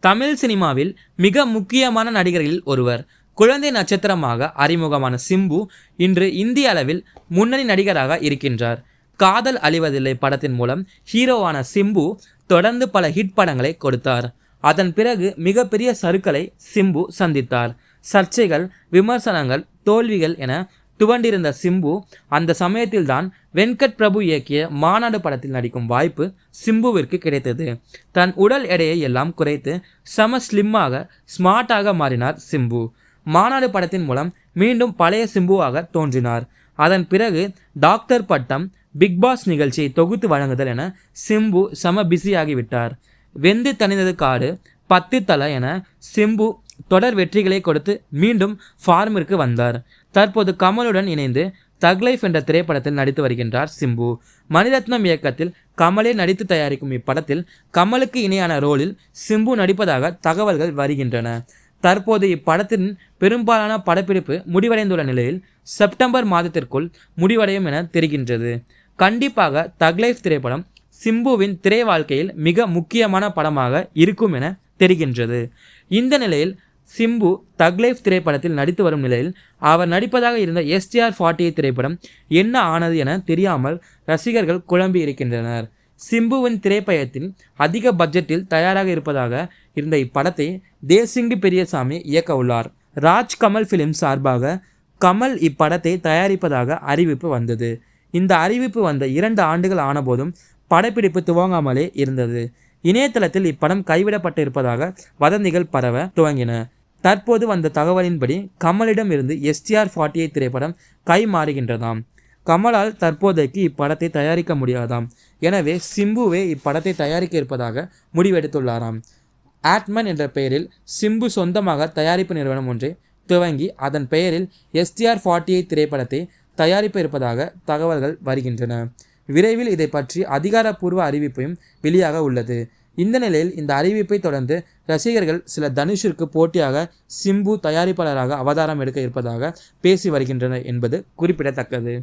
தமிழ் சினிமாவில் மிக முக்கியமான நடிகர்களில் ஒருவர். குழந்தை நட்சத்திரமாக அறிமுகமான சிம்பு இன்று இந்திய அளவில் முன்னணி நடிகராக இருக்கின்றார். காதல் அழிவதில்லை படத்தின் மூலம் ஹீரோவான சிம்பு தொடர்ந்து பல ஹிட் படங்களை கொடுத்தார். அதன் பிறகு மிகப்பெரிய சருக்களை சிம்பு சந்தித்தார். சர்ச்சைகள் விமர்சனங்கள் தோல்விகள் என துவண்டிருந்த சிம்பு அந்த சமயத்தில்தான் வெங்கட் பிரபு இயக்கிய மாநாடு படத்தில் நடிக்கும் வாய்ப்பு சிம்புவிற்கு கிடைத்தது. தன் உடல் எடையை எல்லாம் குறைத்து சம ஸ்லிம்மாக ஸ்மார்ட்டாக மாறினார் சிம்பு. மாநாடு படத்தின் மூலம் மீண்டும் பழைய சிம்புவாக தோன்றினார். அதன் பிறகு டாக்டர் பட்டம் பிக் பாஸ் நிகழ்ச்சியை தொகுத்து வழங்குதல் என சிம்பு சம பிஸியாகிவிட்டார். வெந்து தணிந்தது காடு பத்து தலை என சிம்பு தொடர் வெற்றிகளை கொடுத்து மீண்டும் ஃபார்மிற்கு வந்தார். தற்போது கமலுடன் இணைந்து தக் லைஃப் என்ற திரைப்படத்தில் நடித்து வருகின்றார் சிம்பு. மணிரத்னம் இயக்கத்தில் கமலே நடித்து தயாரிக்கும் இப்படத்தில் கமலுக்கு இணையான ரோலில் சிம்பு நடிப்பதாக தகவல்கள் வருகின்றன. தற்போது இப்படத்தின் பெரும்பாலான படப்பிடிப்பு முடிவடைந்துள்ள நிலையில் செப்டம்பர் மாதத்திற்குள் முடிவடையும் என தெரிகின்றது. கண்டிப்பாக தக் லைஃப் திரைப்படம் சிம்புவின் திரை வாழ்க்கையில் மிக முக்கியமான படமாக இருக்கும் என தெரிகின்றது. இந்த நிலையில் சிம்பு தக்லைஃப் திரைப்படத்தில் நடித்து வரும் நிலையில் அவர் நடிப்பதாக இருந்த எஸ்டிஆர் ஃபார்ட்டி திரைப்படம் என்ன ஆனது என தெரியாமல் ரசிகர்கள் குழம்பி இருக்கின்றனர். சிம்புவின் திரைப்பயத்தின் அதிக பட்ஜெட்டில் தயாராக இருப்பதாக இருந்த இப்படத்தை தேசிங்கு பெரியசாமி இயக்க உள்ளார். ராஜ் கமல் ஃபிலிம் சார்பாக கமல் இப்படத்தை தயாரிப்பதாக அறிவிப்பு வந்தது. இந்த அறிவிப்பு வந்த இரண்டு ஆண்டுகள் ஆனபோதும் படப்பிடிப்பு துவங்காமலே இருந்தது. இணையதளத்தில் இப்படம் கைவிடப்பட்டு இருப்பதாக வதந்திகள் பரவ துவங்கின. தற்போது வந்த தகவலின்படி கமலிடம் இருந்து எஸ்டிஆர் ஃபார்ட்டி திரைப்படம் கை மாறுகின்றதாம். கமலால் தற்போதைக்கு இப்படத்தை தயாரிக்க முடியாதாம். எனவே சிம்புவே இப்படத்தை தயாரிக்க இருப்பதாக முடிவெடுத்துள்ளாராம். ஆட்மன் என்ற பெயரில் சிம்பு சொந்தமாக தயாரிப்பு நிறுவனம் ஒன்றை துவங்கி அதன் பெயரில் எஸ்டிஆர் ஃபார்ட்டி திரைப்படத்தை தயாரிப்ப இருப்பதாக தகவல்கள் வருகின்றன. விரைவில் இதை பற்றி அதிகாரப்பூர்வ அறிவிப்பையும் வெளியாக உள்ளது. இந்த நிலையில் இந்த அறிவிப்பை தொடர்ந்து ரசிகர்கள் சில தனுஷிற்கு போட்டியாக சிம்பு தயாரிப்பாளராக அவதாரம் எடுக்க இருப்பதாக பேசி வருகின்றனர் என்பது குறிப்பிடத்தக்கது.